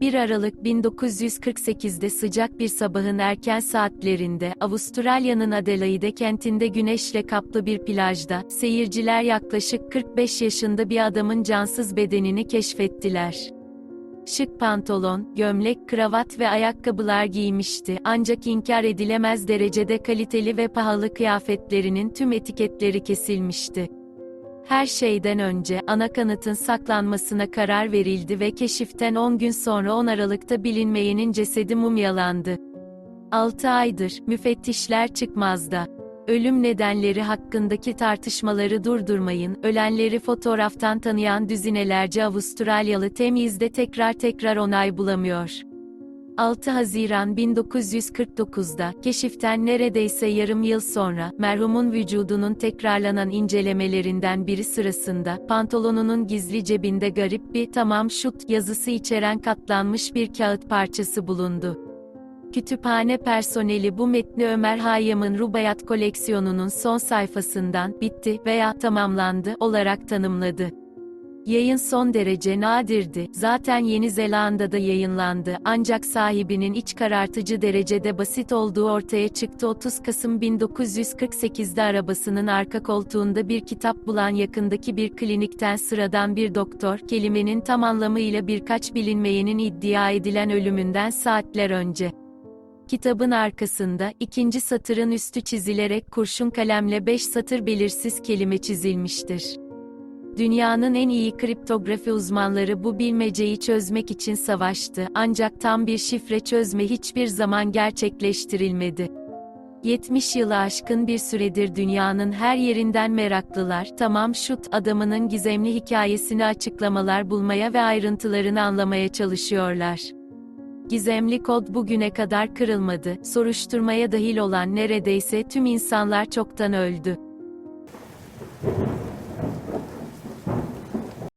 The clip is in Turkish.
1 Aralık 1948'de sıcak bir sabahın erken saatlerinde, Avustralya'nın Adelaide kentinde güneşle kaplı bir plajda, seyirciler yaklaşık 45 yaşında bir adamın cansız bedenini keşfettiler. Şık pantolon, gömlek, kravat ve ayakkabılar giymişti ancak inkar edilemez derecede kaliteli ve pahalı kıyafetlerinin tüm etiketleri kesilmişti. Her şeyden önce, ana kanıtın saklanmasına karar verildi ve keşiften 10 gün sonra 10 Aralık'ta bilinmeyenin cesedi mumyalandı. 6 aydır, müfettişler çıkmazda. Ölüm nedenleri hakkındaki tartışmaları durdurmayın, ölenleri fotoğraftan tanıyan düzinelerce Avustralyalı temizde tekrar tekrar onay bulamıyor. 6 Haziran 1949'da, keşiften neredeyse yarım yıl sonra, merhumun vücudunun tekrarlanan incelemelerinden biri sırasında, pantolonunun gizli cebinde garip bir "tamam şut" yazısı içeren katlanmış bir kağıt parçası bulundu. Kütüphane personeli bu metni Ömer Hayyam'ın Rubayat koleksiyonunun son sayfasından "bitti" veya "tamamlandı" olarak tanımladı. Yayın son derece nadirdi, zaten Yeni Zelanda'da yayınlandı, ancak sahibinin iç karartıcı derecede basit olduğu ortaya çıktı 30 Kasım 1948'de arabasının arka koltuğunda bir kitap bulan yakındaki bir klinikten sıradan bir doktor, kelimenin tam anlamıyla birkaç bilinmeyenin iddia edilen ölümünden saatler önce. Kitabın arkasında, ikinci satırın üstü çizilerek kurşun kalemle beş satır belirsiz kelime çizilmiştir. Dünyanın en iyi kriptografi uzmanları bu bilmeceyi çözmek için savaştı, ancak tam bir şifre çözme hiçbir zaman gerçekleştirilmedi. 70 yılı aşkın bir süredir dünyanın her yerinden meraklılar, tamam şut adamının gizemli hikayesini açıklamalar bulmaya ve ayrıntılarını anlamaya çalışıyorlar. Gizemli kod bugüne kadar kırılmadı, soruşturmaya dahil olan neredeyse tüm insanlar çoktan öldü.